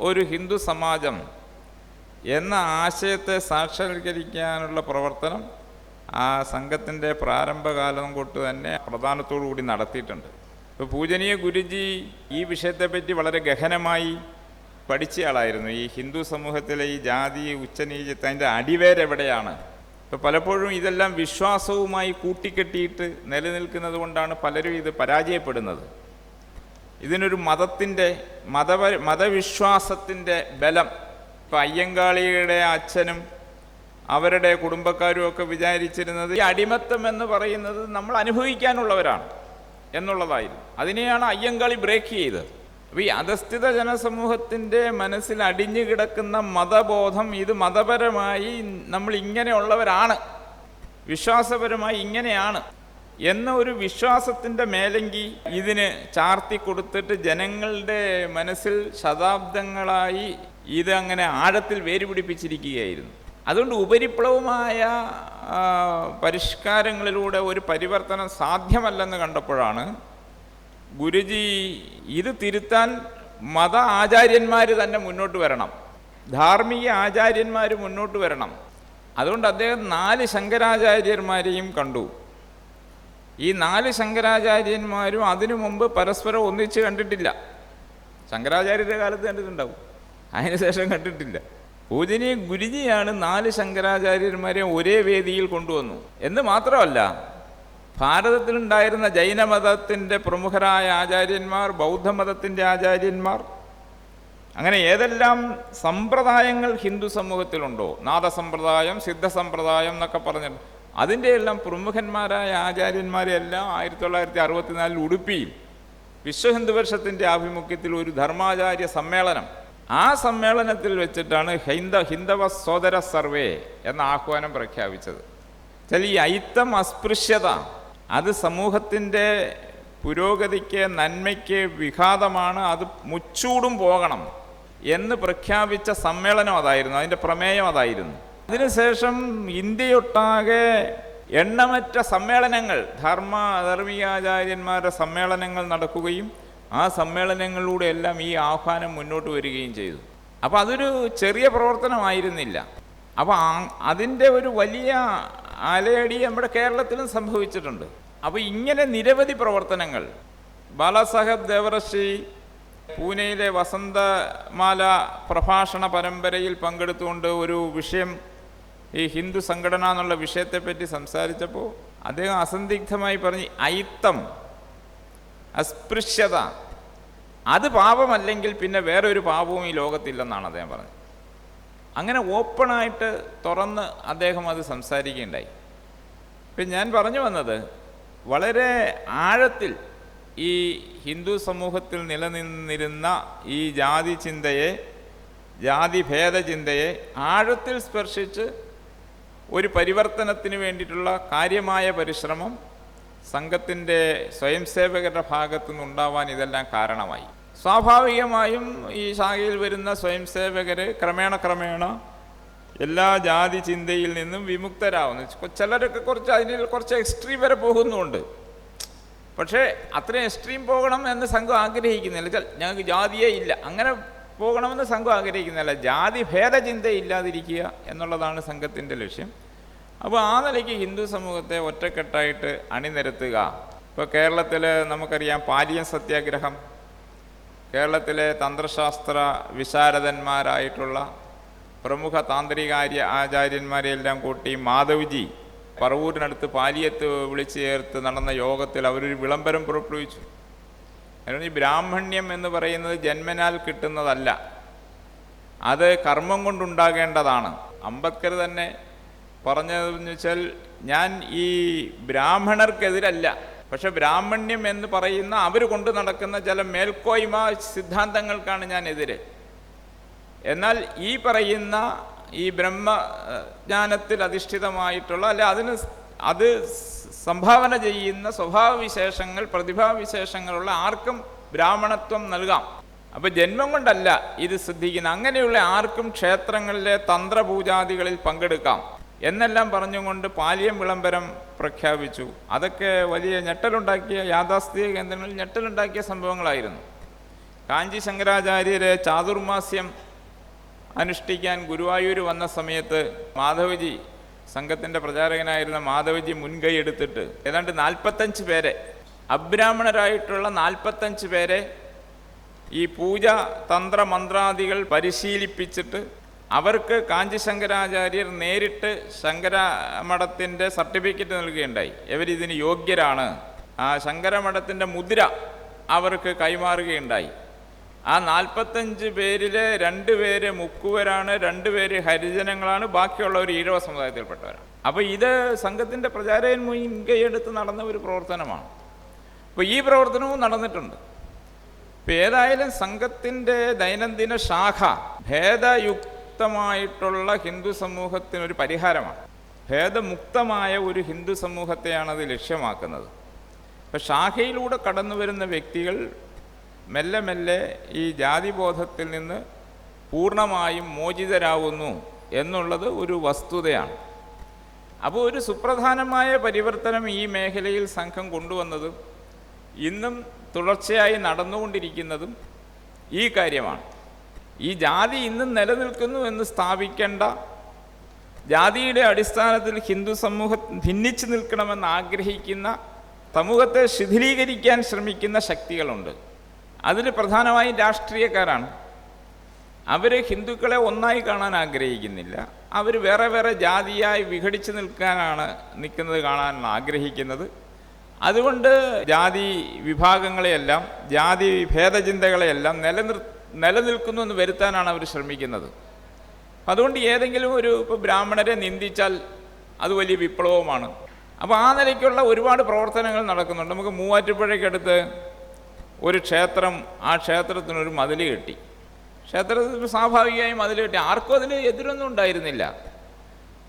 ഒരു ഹിന്ദു സമാജം എന്ന ആശയത്തെ സാക്ഷാത്കരിക്കാനുള്ള പ്രവർത്തനം ആ സംഘത്തിന്റെ പ്രാരംഭകാലം തൊട്ട് തന്നെ പ്രധാനത്തോടു കൂടി നടത്തിയിട്ടുണ്ട്. ഇപ്പോൾ പൂജനീയ ഗുരുജി ഈ വിഷയത്തെപ്പറ്റി വളരെ ഗഹനമായി പഠിച്ചയാളായിരുന്നു ഈ ഹിന്ദു സമൂഹത്തിലെ ഈ ജാതി ഉച്ചനീചത്തെ അതിന്റെ അടിവേരെവിടെയാണ് ഇപ്പോൾ പലപ്പോഴും ഇതെല്ലാം വിശ്വാസവുമായി കൂട്ടിക്കെട്ടിയിട്ട് നിലനിൽക്കുന്നത് കൊണ്ടാണ് പലരും ഇത് പരാജയപ്പെടുന്നത്. ഇതിനൊരു മതത്തിന്റെ മതപ മതവിശ്വാസത്തിന്റെ ബലം ഇപ്പം അയ്യങ്കാളിയുടെ അച്ഛനും അവരുടെ കുടുംബക്കാരും ഒക്കെ വിചാരിച്ചിരുന്നത് ഈ അടിമത്തം എന്ന് പറയുന്നത് നമ്മൾ അനുഭവിക്കാനുള്ളവരാണ് എന്നുള്ളതായിരുന്നു. അതിനെയാണ് അയ്യങ്കാളി ബ്രേക്ക് ചെയ്തത് അപ്പോൾ ഈ അധസ്ഥിത ജനസമൂഹത്തിന്റെ മനസ്സിൽ അടിഞ്ഞു കിടക്കുന്ന മതബോധം ഇത് മതപരമായി നമ്മൾ ഇങ്ങനെയുള്ളവരാണ്. വിശ്വാസപരമായി ഇങ്ങനെയാണ് എന്ന ഒരു വിശ്വാസത്തിന്റെ മേലെങ്കി ഇതിന് ചാർത്തി കൊടുത്തിട്ട് ജനങ്ങളുടെ മനസ്സിൽ ശതാബ്ദങ്ങളായി ഇത് അങ്ങനെ ആഴത്തിൽ വേരുപിടിപ്പിച്ചിരിക്കുകയായിരുന്നു. അതുകൊണ്ട് ഉപരിപ്ലവമായ പരിഷ്കാരങ്ങളിലൂടെ ഒരു പരിവർത്തനം സാധ്യമല്ലെന്ന് കണ്ടപ്പോഴാണ് ഗുരുജി ഇത് തിരുത്താൻ മത ആചാര്യന്മാർ തന്നെ മുന്നോട്ട് വരണം. ധാർമ്മിക ആചാര്യന്മാർ മുന്നോട്ട് വരണം. അതുകൊണ്ട് അദ്ദേഹം നാല് ശങ്കരാചാര്യന്മാരെയും കണ്ടു. ഈ നാല് ശങ്കരാചാര്യന്മാരും അതിനു മുമ്പ് പരസ്പരം ഒന്നിച്ച് കണ്ടിട്ടില്ല. ശങ്കരാചാര്യരുടെ കാലത്ത് കണ്ടിട്ടുണ്ടാവും. അതിനുശേഷം കണ്ടിട്ടില്ല. പൂജനീയ ഗുരുജിയാണ് നാല് ശങ്കരാചാര്യന്മാരെ ഒരേ വേദിയിൽ കൊണ്ടുവന്നു. എന്ന് മാത്രമല്ല ഭാരതത്തിലുണ്ടായിരുന്ന ജൈനമതത്തിന്റെ പ്രമുഖരായ ആചാര്യന്മാർ ബൗദ്ധമതത്തിന്റെ ആചാര്യന്മാർ അങ്ങനെ ഏതെല്ലാം സമ്പ്രദായങ്ങൾ ഹിന്ദു സമൂഹത്തിലുണ്ടോ? നാദസമ്പ്രദായം സിദ്ധസമ്പ്രദായം എന്നൊക്കെ പറഞ്ഞിട്ട് അതിന്റെ എല്ലാം പ്രമുഖന്മാരായ ആചാര്യന്മാരെല്ലാം ആയിരത്തി തൊള്ളായിരത്തി അറുപത്തിനാലിൽ ഉടുപ്പിയിൽ വിശ്വഹിന്ദുവർഷത്തിന്റെ ഹിന്ദു വർഷത്തിന്റെ ആഭിമുഖ്യത്തിൽ ഒരു ധർമാചാര്യ സമ്മേളനം ആ സമ്മേളനത്തിൽ വെച്ചിട്ടാണ് ഹൈന്ദ ഹിന്ദവ സോദര സർവേ എന്ന ആഹ്വാനം പ്രഖ്യാപിച്ചത്. ചില ഈ ഐത്തം അസ്പൃശ്യത അത് സമൂഹത്തിന്റെ പുരോഗതിക്ക് നന്മയ്ക്ക് വിഘാതമാണ് അത് മുച്ചൂടും പോകണം എന്ന് പ്രഖ്യാപിച്ച സമ്മേളനം അതായിരുന്നു അതിന്റെ പ്രമേയം അതായിരുന്നു. അതിനുശേഷം ഇന്ത്യയൊട്ടാകെ എണ്ണമറ്റ സമ്മേളനങ്ങൾ ധർമ്മ ധർമ്മികാചാര്യന്മാരുടെ സമ്മേളനങ്ങൾ നടക്കുകയും ആ സമ്മേളനങ്ങളിലൂടെ എല്ലാം ഈ ആഹ്വാനം മുന്നോട്ട് വരികയും ചെയ്തു. അപ്പോൾ അതൊരു ചെറിയ പ്രവർത്തനമായിരുന്നില്ല. അപ്പോൾ അതിന്റെ ഒരു വലിയ അലയടി നമ്മുടെ കേരളത്തിലും സംഭവിച്ചിട്ടുണ്ട്. അപ്പോൾ ഇങ്ങനെ നിരവധി പ്രവർത്തനങ്ങൾ. ബാലാസാഹബ് ദേവർഷി പൂനെയിലെ വസന്തമാല പ്രഭാഷണ പരമ്പരയിൽ പങ്കെടുത്തുകൊണ്ട് ഒരു വിഷയം ഈ ഹിന്ദു സംഘടന എന്നുള്ള വിഷയത്തെപ്പറ്റി സംസാരിച്ചപ്പോൾ അദ്ദേഹം അസന്ദിഗ്ധമായി പറഞ്ഞ് അയിത്തം അസ്പൃശ്യത അത് പാപമല്ലെങ്കിൽ പിന്നെ വേറെ ഒരു പാപവും ഈ ലോകത്തില്ലെന്നാണ് അദ്ദേഹം പറഞ്ഞത്. അങ്ങനെ ഓപ്പണായിട്ട് തുറന്ന് അദ്ദേഹം അത് സംസാരിക്കുകയുണ്ടായി. ഇപ്പം ഞാൻ പറഞ്ഞു വന്നത് വളരെ ആഴത്തിൽ ഈ ഹിന്ദു സമൂഹത്തിൽ നിലനിന്നിരുന്ന ഈ ജാതി ചിന്തയെ ജാതി ഭേദചിന്തയെ ആഴത്തിൽ സ്പർശിച്ച് ഒരു പരിവർത്തനത്തിന് വേണ്ടിയിട്ടുള്ള കാര്യമായ പരിശ്രമം സംഘത്തിന്റെ സ്വയം സേവകരുടെ ഭാഗത്തു നിന്നുണ്ടാവാൻ ഇതെല്ലാം കാരണമായി. സ്വാഭാവികമായും ഈ ശാഖയിൽ വരുന്ന സ്വയം സേവകർ ക്രമേണ ക്രമേണ എല്ലാ ജാതി ചിന്തയിൽ നിന്നും വിമുക്തരാവുന്നു. ചിലരൊക്കെ കുറച്ച് അതിൽ കുറച്ച് എക്സ്ട്രീം വരെ പോകുന്നുണ്ട്. പക്ഷേ അത്രയും എക്സ്ട്രീം പോകണം എന്ന് സംഘം ആഗ്രഹിക്കുന്നില്ല. ചൽ ഞങ്ങൾക്ക് ജാതിയേ ഇല്ല. അങ്ങനെ പോകണമെന്ന് സംഘം ആഗ്രഹിക്കുന്നില്ല. ജാതി ഭേദചിന്ത ഇല്ലാതിരിക്കുക എന്നുള്ളതാണ് സംഘത്തിന്റെ ലക്ഷ്യം. അപ്പോൾ ആ നിലയ്ക്ക് ഹിന്ദു സമൂഹത്തെ ഒറ്റക്കെട്ടായിട്ട് അണിനിരത്തുക. ഇപ്പോൾ കേരളത്തിൽ നമുക്കറിയാം പാലിയൻ സത്യാഗ്രഹം. കേരളത്തിലെ തന്ത്രശാസ്ത്ര വിശാരദന്മാരായിട്ടുള്ള പ്രമുഖ താന്ത്രികാര്യ ആചാര്യന്മാരെയെല്ലാം കൂട്ടി മാധവ്ജി പറവൂരിനടുത്ത് പാലിയത്ത് വിളിച്ചു ചേർത്ത് നടന്ന യോഗത്തിൽ അവരൊരു വിളംബരം പുറപ്പെടുവിച്ചു. അതുകൊണ്ട് ഈ ബ്രാഹ്മണ്യം എന്ന് പറയുന്നത് ജന്മനാൽ കിട്ടുന്നതല്ല. അത് കർമ്മം കൊണ്ടുണ്ടാകേണ്ടതാണ്. അംബേദ്കർ തന്നെ പറഞ്ഞതെന്ന് വെച്ചാൽ ഞാൻ ഈ ബ്രാഹ്മണർക്കെതിരല്ല. പക്ഷെ ബ്രാഹ്മണ്യം എന്ന് പറയുന്ന അവർ കൊണ്ടു നടക്കുന്ന ചില മേൽക്കോയ്മ സിദ്ധാന്തങ്ങൾക്കാണ് ഞാൻ എതിര്. എന്നാൽ ഈ പറയുന്ന ഈ ബ്രഹ്മജ്ഞാനത്തിൽ അധിഷ്ഠിതമായിട്ടുള്ള അല്ലെ അതിന് അത് സംഭാവന ചെയ്യുന്ന സ്വഭാവവിശേഷങ്ങൾ പ്രതിഭാവിശേഷങ്ങളുള്ള ആർക്കും ബ്രാഹ്മണത്വം നൽകാം. അപ്പോൾ ജന്മം കൊണ്ടല്ല ഇത് സിദ്ധിക്കുന്ന അങ്ങനെയുള്ള ആർക്കും ക്ഷേത്രങ്ങളിലെ തന്ത്രപൂജാദികളിൽ പങ്കെടുക്കാം. എന്നെല്ലാം പറഞ്ഞുകൊണ്ട് പാലിയം വിളംബരം പ്രഖ്യാപിച്ചു. അതൊക്കെ വലിയ ഞെട്ടലുണ്ടാക്കിയ യാഥാസ്ഥിതിക കേന്ദ്രങ്ങളിൽ ഞെട്ടലുണ്ടാക്കിയ സംഭവങ്ങളായിരുന്നു. കാഞ്ചി ശങ്കരാചാര്യരെ ചാതുർമാസ്യം അനുഷ്ഠിക്കാൻ ഗുരുവായൂർ വന്ന സമയത്ത് മാധവജി സംഘത്തിന്റെ പ്രചാരകനായിരുന്ന മാധവജി മുൻകൈ എടുത്തിട്ട് ഏതാണ്ട് നാൽപ്പത്തഞ്ച് പേരെ അബ്രാഹ്മണരായിട്ടുള്ള നാൽപ്പത്തഞ്ച് പേരെ ഈ പൂജ തന്ത്രമന്ത്രാദികൾ പരിശീലിപ്പിച്ചിട്ട് അവർക്ക് കാഞ്ചി ശങ്കരാചാര്യർ നേരിട്ട് ശങ്കരമഠത്തിന്റെ സർട്ടിഫിക്കറ്റ് നൽകുകയുണ്ടായി. ഇവരിതിന് യോഗ്യരാണ്. ആ ശങ്കരമഠത്തിന്റെ മുദ്ര അവർക്ക് കൈമാറുകയുണ്ടായി. ആ നാൽപ്പത്തഞ്ച് പേരിലെ രണ്ട് പേര് മുക്കുവരാണ് രണ്ട് പേര് ഹരിജനങ്ങളാണ് ബാക്കിയുള്ളവർ ഈഴവ സമുദായത്തിൽപ്പെട്ടവരാണ്. അപ്പോൾ ഇത് സംഘത്തിന്റെ പ്രചാരകൻ മുൻകൈയെടുത്ത് നടന്ന ഒരു പ്രവർത്തനമാണ്. അപ്പോൾ ഈ പ്രവർത്തനവും നടന്നിട്ടുണ്ട്. ഇപ്പം ഏതായാലും സംഘത്തിന്റെ ദൈനംദിന ശാഖ ഭേദയുക്തമായിട്ടുള്ള ഹിന്ദു സമൂഹത്തിനൊരു പരിഹാരമാണ്. ഭേദമുക്തമായ ഒരു ഹിന്ദു സമൂഹത്തെയാണ് അത് ലക്ഷ്യമാക്കുന്നത്. ഇപ്പം ശാഖയിലൂടെ കടന്നു വരുന്ന വ്യക്തികൾ മെല്ലെ മെല്ലെ ഈ ജാതിബോധത്തിൽ നിന്ന് പൂർണമായും മോചിതരാകുന്നു എന്നുള്ളത് ഒരു വസ്തുതയാണ്. അപ്പോൾ ഒരു സുപ്രധാനമായ പരിവർത്തനം ഈ മേഖലയിൽ സംഘം കൊണ്ടുവന്നതും ഇന്നും തുടർച്ചയായി നടന്നുകൊണ്ടിരിക്കുന്നതും ഈ കാര്യമാണ്. ഈ ജാതി ഇന്നും നിലനിൽക്കുന്നു എന്ന് സ്ഥാപിക്കേണ്ട ജാതിയുടെ അടിസ്ഥാനത്തിൽ ഹിന്ദു സമൂഹം ഭിന്നിച്ചു നിൽക്കണമെന്ന് ആഗ്രഹിക്കുന്ന സമൂഹത്തെ ശിഥിലീകരിക്കാൻ ശ്രമിക്കുന്ന ശക്തികളുണ്ട്. അതിൽ പ്രധാനമായും രാഷ്ട്രീയക്കാരാണ്. അവർ ഹിന്ദുക്കളെ ഒന്നായി കാണാൻ ആഗ്രഹിക്കുന്നില്ല. അവർ വേറെ വേറെ ജാതിയായി വിഘടിച്ച് നിൽക്കാനാണ് നിൽക്കുന്നത് കാണാൻ ആഗ്രഹിക്കുന്നത്. അതുകൊണ്ട് ജാതി വിഭാഗങ്ങളെയെല്ലാം ജാതി ഭേദചിന്തകളെയെല്ലാം നിലനിർ നിലനിൽക്കുന്നു എന്ന് വരുത്താനാണ് അവർ ശ്രമിക്കുന്നത്. അതുകൊണ്ട് ഏതെങ്കിലും ഒരു ഇപ്പോൾ ബ്രാഹ്മണരെ നിന്ദിച്ചാൽ അത് വലിയ വിപ്ലവമാണ്. അപ്പോൾ ആ നിലയ്ക്കുള്ള ഒരുപാട് പ്രവർത്തനങ്ങൾ നടക്കുന്നുണ്ട്. നമുക്ക് മൂവാറ്റുപുഴയ്ക്കടുത്ത് ഒരു ക്ഷേത്രം ആ ക്ഷേത്രത്തിനൊരു മതിൽ കെട്ടി. ക്ഷേത്രത്തിന് സ്വാഭാവികമായും മതിൽ കെട്ടി. ആർക്കും അതിന് എതിരൊന്നും ഉണ്ടായിരുന്നില്ല.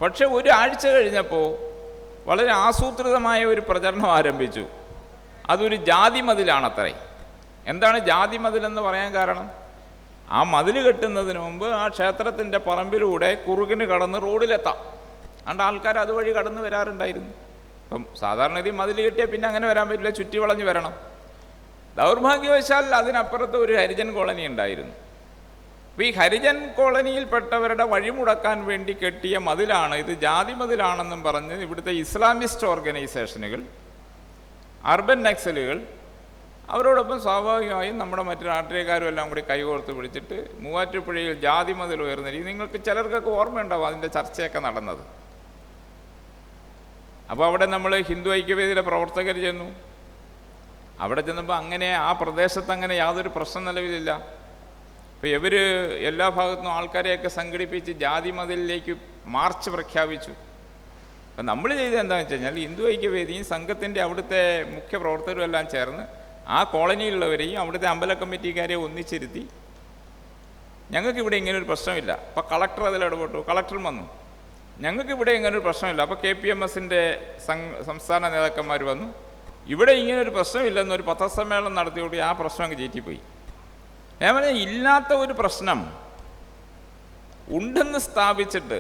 പക്ഷെ ഒരു ആഴ്ച കഴിഞ്ഞപ്പോൾ വളരെ ആസൂത്രിതമായ ഒരു പ്രചരണം ആരംഭിച്ചു. അതൊരു ജാതി മതിലാണത്രേ. എന്താണ് ജാതി മതിലെന്ന് പറയാൻ കാരണം? ആ മതിൽ കെട്ടുന്നതിന് മുമ്പ് ആ ക്ഷേത്രത്തിന്റെ പറമ്പിലൂടെ കുറുകിന് കടന്ന് റോഡിലെത്താം. അതുകൊണ്ട് ആൾക്കാർ അതുവഴി കടന്നു വരാറുണ്ടായിരുന്നു. അപ്പം സാധാരണ രീതി മതിൽ കെട്ടിയാൽ പിന്നെ അങ്ങനെ വരാൻ പറ്റില്ല ചുറ്റി വളഞ്ഞു വരണം. ദൗർഭാഗ്യവശാൽ അതിനപ്പുറത്ത് ഒരു ഹരിജൻ കോളനി ഉണ്ടായിരുന്നു. അപ്പോൾ ഈ ഹരിജൻ കോളനിയിൽപ്പെട്ടവരുടെ വഴിമുടക്കാൻ വേണ്ടി കെട്ടിയ മതിലാണ് ഇത് ജാതി മതിലാണെന്നും പറഞ്ഞ് ഇവിടുത്തെ ഇസ്ലാമിസ്റ്റ് ഓർഗനൈസേഷനുകൾ അർബൻ നക്സലുകൾ അവരോടൊപ്പം സ്വാഭാവികമായും നമ്മുടെ മറ്റു രാഷ്ട്രീയക്കാരും എല്ലാം കൂടി കൈകോർത്ത് പിടിച്ചിട്ട് മൂവാറ്റുപുഴയിൽ ജാതി മതിൽ ഉയർന്ന രീതി. നിങ്ങൾക്ക് ചിലർക്കൊക്കെ ഓർമ്മയുണ്ടാവും അതിന്റെ ചർച്ചയൊക്കെ നടന്നത്. അപ്പോൾ അവിടെ നമ്മൾ ഹിന്ദു ഐക്യവേദിയുടെ പ്രവർത്തകർ ചെന്നു. അവിടെ ചെന്നപ്പോൾ അങ്ങനെ ആ പ്രദേശത്ത് അങ്ങനെ യാതൊരു പ്രശ്നം നിലവിലില്ല. അപ്പോൾ ഇവർ എല്ലാ ഭാഗത്തുനിന്നും ആൾക്കാരെയൊക്കെ സംഘടിപ്പിച്ച് ജാതി മതിലിലേക്ക് മാർച്ച് പ്രഖ്യാപിച്ചു. അപ്പം നമ്മൾ ചെയ്തത് എന്താണെന്ന് വെച്ച് കഴിഞ്ഞാൽ ഹിന്ദു ഐക്യവേദിയും സംഘത്തിന്റെ അവിടുത്തെ മുഖ്യ പ്രവർത്തകരും എല്ലാം ചേർന്ന് ആ കോളനിയിലുള്ളവരെയും അവിടുത്തെ അമ്പല കമ്മിറ്റിക്കാരെയും ഒന്നിച്ചിരുത്തി ഞങ്ങൾക്ക് ഇവിടെ ഇങ്ങനെ ഒരു പ്രശ്നമില്ല. അപ്പോൾ കളക്ടർ അതിൽ ഇടപെട്ടു. കളക്ടറും വന്നു. ഞങ്ങൾക്ക് ഇവിടെ ഇങ്ങനെ ഒരു പ്രശ്നമില്ല. അപ്പോൾ കെ പി എം എസിന്റെ സംസ്ഥാന നേതാക്കന്മാർ വന്നു. ഇവിടെ ഇങ്ങനെ ഒരു പ്രശ്നമില്ലെന്നൊരു പത്രസമ്മേളനം നടത്തിയോടി ആ പ്രശ്നം അങ്ങ് ചേറ്റിപ്പോയി. ഞാൻ പറഞ്ഞാൽ ഇല്ലാത്ത ഒരു പ്രശ്നം ഉണ്ടെന്ന് സ്ഥാപിച്ചിട്ട്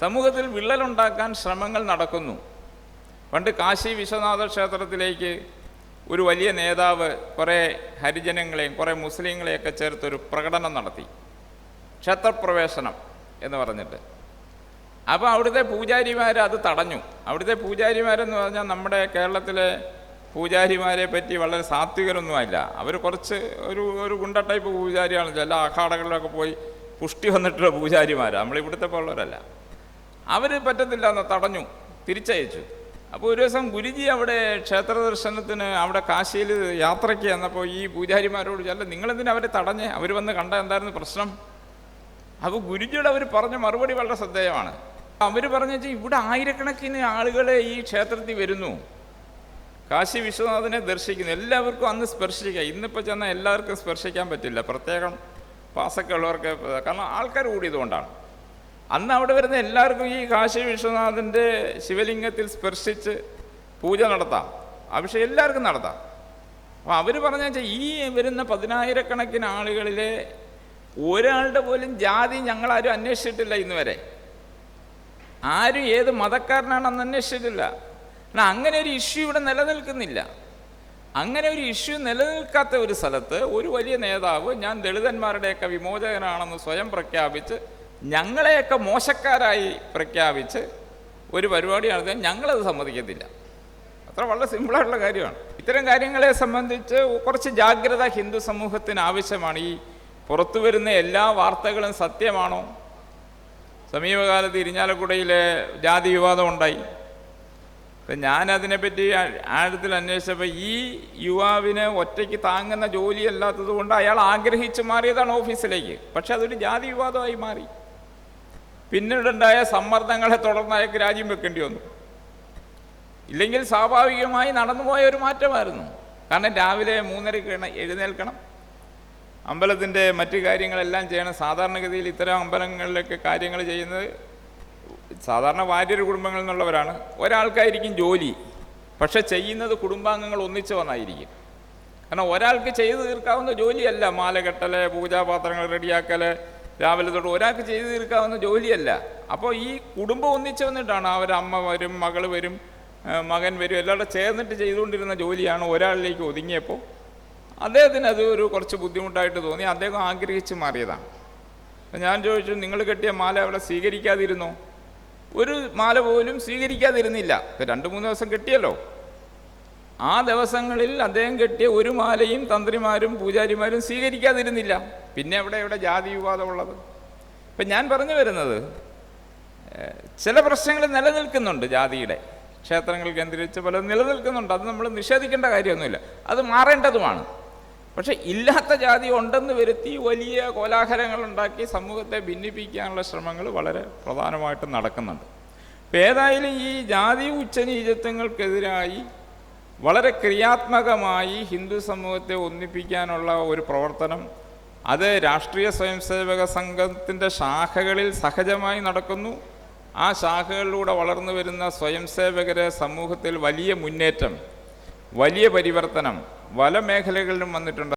സമൂഹത്തിൽ വിള്ളലുണ്ടാക്കാൻ ശ്രമങ്ങൾ നടക്കുന്നു. പണ്ട് കാശി വിശ്വനാഥ ക്ഷേത്രത്തിലേക്ക് ഒരു വലിയ നേതാവ് കുറേ ഹരിജനങ്ങളെയും കുറേ മുസ്ലിങ്ങളെയൊക്കെ ചേർത്തൊരു പ്രകടനം നടത്തി. ക്ഷേത്രപ്രവേശനം എന്ന് പറഞ്ഞിട്ട്. അപ്പോൾ അവിടുത്തെ പൂജാരിമാർ അത് തടഞ്ഞു. അവിടുത്തെ പൂജാരിമാരെന്ന് പറഞ്ഞാൽ നമ്മുടെ കേരളത്തിലെ പൂജാരിമാരെ പറ്റി വളരെ സാത്വികരൊന്നുമല്ല. അവർ കുറച്ച് ഒരു ഒരു ഗുണ്ട ടൈപ്പ് പൂജാരിയാണ്. ചില അഖാടകളിലൊക്കെ പോയി പുഷ്ടി വന്നിട്ടുള്ള പൂജാരിമാരാണ് നമ്മളിവിടുത്തെ പോലുള്ളവരല്ല. അവർ പറ്റത്തില്ല എന്ന് തടഞ്ഞു തിരിച്ചയച്ചു. അപ്പോൾ ഒരു ദിവസം ഗുരുജി അവിടെ ക്ഷേത്ര ദർശനത്തിന് അവിടെ കാശിയിൽ യാത്രയ്ക്ക് ചെന്നപ്പോൾ ഈ പൂജാരിമാരോട് ചല്ല നിങ്ങളെന്തിനാ അവരെ തടഞ്ഞ്? അവർ വന്ന് കണ്ട എന്തായിരുന്നു പ്രശ്നം? അപ്പോൾ ഗുരുജിയുടെ അവർ പറഞ്ഞ മറുപടി വളരെ ശ്രദ്ധേയമാണ്. അവർ പറഞ്ഞു വെച്ചാൽ ഇവിടെ ആയിരക്കണക്കിന് ആളുകളെ ഈ ക്ഷേത്രത്തിൽ വരുന്നു. കാശി വിശ്വനാഥനെ ദർശിക്കുന്നു. എല്ലാവർക്കും അന്ന് സ്പർശിക്കാം. ഇന്നിപ്പോൾ ചെന്നാൽ എല്ലാവർക്കും സ്പർശിക്കാൻ പറ്റില്ല. പ്രത്യേകം പാസൊക്കെ ഉള്ളവർക്ക് കാരണം ആൾക്കാർ കൂടിയതുകൊണ്ടാണ്. അന്ന് അവിടെ വരുന്ന എല്ലാവർക്കും ഈ കാശി വിശ്വനാഥന്റെ ശിവലിംഗത്തിൽ സ്പർശിച്ച് പൂജ നടത്താം അഭിഷേകം എല്ലാവർക്കും നടത്താം. അപ്പോൾ അവർ പറഞ്ഞ വെച്ചാൽ ഈ വരുന്ന പതിനായിരക്കണക്കിന് ആളുകളിലെ ഒരാളുടെ പോലും ജാതി ഞങ്ങളാരും അന്വേഷിച്ചിട്ടില്ല ഇന്ന് വരെ ആരും ഏത് മതക്കാരനാണെന്ന് അന്വേഷിച്ചിട്ടില്ല. എന്നാൽ അങ്ങനെ ഒരു ഇഷ്യൂ ഇവിടെ നിലനിൽക്കുന്നില്ല. അങ്ങനെ ഒരു ഇഷ്യൂ നിലനിൽക്കാത്ത ഒരു സ്ഥലത്ത് ഒരു വലിയ നേതാവ് ഞാൻ ദളിതന്മാരുടെയൊക്കെ വിമോചകനാണെന്ന് സ്വയം പ്രഖ്യാപിച്ച് ഞങ്ങളെയൊക്കെ മോശക്കാരായി പ്രഖ്യാപിച്ച് ഒരു പരിപാടി നടത്താൻ ഞങ്ങളത് സമ്മതിക്കത്തില്ല. അത്ര വളരെ സിമ്പിളായിട്ടുള്ള കാര്യമാണ്. ഇത്തരം കാര്യങ്ങളെ സംബന്ധിച്ച് കുറച്ച് ജാഗ്രത ഹിന്ദു സമൂഹത്തിന് ആവശ്യമാണ്. ഈ പുറത്തു വരുന്ന എല്ലാ വാർത്തകളും സത്യമാണോ? സമീപകാലത്ത് ഇരിഞ്ഞാലക്കുടയിലെ ജാതി വിവാദം ഉണ്ടായി. അപ്പം ഞാനതിനെപ്പറ്റി ആഴത്തിൽ അന്വേഷിച്ചപ്പോൾ ഈ യുവാവിന് ഒറ്റയ്ക്ക് താങ്ങുന്ന ജോലിയല്ലാത്തത് കൊണ്ട് അയാൾ ആഗ്രഹിച്ച് മാറിയതാണ് ഓഫീസിലേക്ക്. പക്ഷെ അതൊരു ജാതി വിവാദമായി മാറി. പിന്നീടുണ്ടായ സമ്മർദ്ദങ്ങളെ തുടർന്ന് അയാൾക്ക് രാജ്യം വെക്കേണ്ടി വന്നു. ഇല്ലെങ്കിൽ സ്വാഭാവികമായി നടന്നുപോയ ഒരു മാറ്റമായിരുന്നു. കാരണം രാവിലെ മൂന്നരയ്ക്ക് എഴുന്നേൽക്കണം. അമ്പലത്തിന്റെ മറ്റു കാര്യങ്ങളെല്ലാം ചെയ്യണം. സാധാരണഗതിയിൽ ഇത്തരം അമ്പലങ്ങളിലൊക്കെ കാര്യങ്ങൾ ചെയ്യുന്നത് സാധാരണ വാര്യർ കുടുംബങ്ങളിൽ നിന്നുള്ളവരാണ്. ഒരാൾക്കായിരിക്കും ജോലി. പക്ഷെ ചെയ്യുന്നത് കുടുംബാംഗങ്ങൾ ഒന്നിച്ച് വന്നായിരിക്കും. കാരണം ഒരാൾക്ക് ചെയ്തു തീർക്കാവുന്ന ജോലിയല്ല. മാല കെട്ടൽ പൂജാപാത്രങ്ങൾ റെഡിയാക്കൽ രാവിലെ തൊട്ട് ഒരാൾക്ക് ചെയ്തു തീർക്കാവുന്ന ജോലിയല്ല. അപ്പോൾ ഈ കുടുംബം ഒന്നിച്ച് വന്നിട്ടാണ് അവർ അമ്മ വരും മകൾ വരും മകൻ വരും എല്ലാവരും ചേർന്നിട്ട് ചെയ്തുകൊണ്ടിരുന്ന ജോലിയാണ് ഒരാളിലേക്ക് ഒതുങ്ങിയപ്പോൾ അദ്ദേഹത്തിന് അത് ഒരു കുറച്ച് ബുദ്ധിമുട്ടായിട്ട് തോന്നി. അദ്ദേഹം ആഗ്രഹിച്ച് മാറിയതാണ്. അപ്പം ഞാൻ ചോദിച്ചു നിങ്ങൾ കെട്ടിയ മാല അവിടെ സ്വീകരിക്കാതിരുന്നോ? ഒരു മാല പോലും സ്വീകരിക്കാതിരുന്നില്ല. രണ്ട് മൂന്ന് ദിവസം കിട്ടിയല്ലോ. ആ ദിവസങ്ങളിൽ അദ്ദേഹം കെട്ടിയ ഒരു മാലയും തന്ത്രിമാരും പൂജാരിമാരും സ്വീകരിക്കാതിരുന്നില്ല. പിന്നെ അവിടെ ഇവിടെ ജാതി വിവാദമുള്ളത് ഇപ്പം ഞാൻ പറഞ്ഞു വരുന്നത് ചില പ്രശ്നങ്ങൾ നിലനിൽക്കുന്നുണ്ട് ജാതിയുടെ. ക്ഷേത്രങ്ങൾ കേന്ദ്രീകരിച്ച് പലതും നിലനിൽക്കുന്നുണ്ട്. അത് നമ്മൾ നിഷേധിക്കേണ്ട കാര്യമൊന്നുമില്ല. അത് മാറേണ്ടതുമാണ്. പക്ഷേ ഇല്ലാത്ത ജാതി ഉണ്ടെന്ന് വരുത്തി വലിയ കോലാഹലങ്ങൾ ഉണ്ടാക്കി സമൂഹത്തെ ഭിന്നിപ്പിക്കാനുള്ള ശ്രമങ്ങൾ വളരെ പ്രധാനമായിട്ടും നടക്കുന്നുണ്ട്. ഏതായാലും ഈ ജാതി ഉച്ചനീചത്വങ്ങൾക്കെതിരായി വളരെ ക്രിയാത്മകമായി ഹിന്ദു സമൂഹത്തെ ഒന്നിപ്പിക്കാനുള്ള ഒരു പ്രവർത്തനം. അത് രാഷ്ട്രീയ സ്വയംസേവക സംഘത്തിന്റെ ശാഖകളിൽ സഹജമായി നടക്കുന്നു. ആ ശാഖകളിലൂടെ വളർന്നു വരുന്ന സ്വയംസേവകരെ സമൂഹത്തിൽ വലിയ മുന്നേറ്റം വലിയ പരിവർത്തനം പല മേഖലകളിലും വന്നിട്ടുണ്ട്.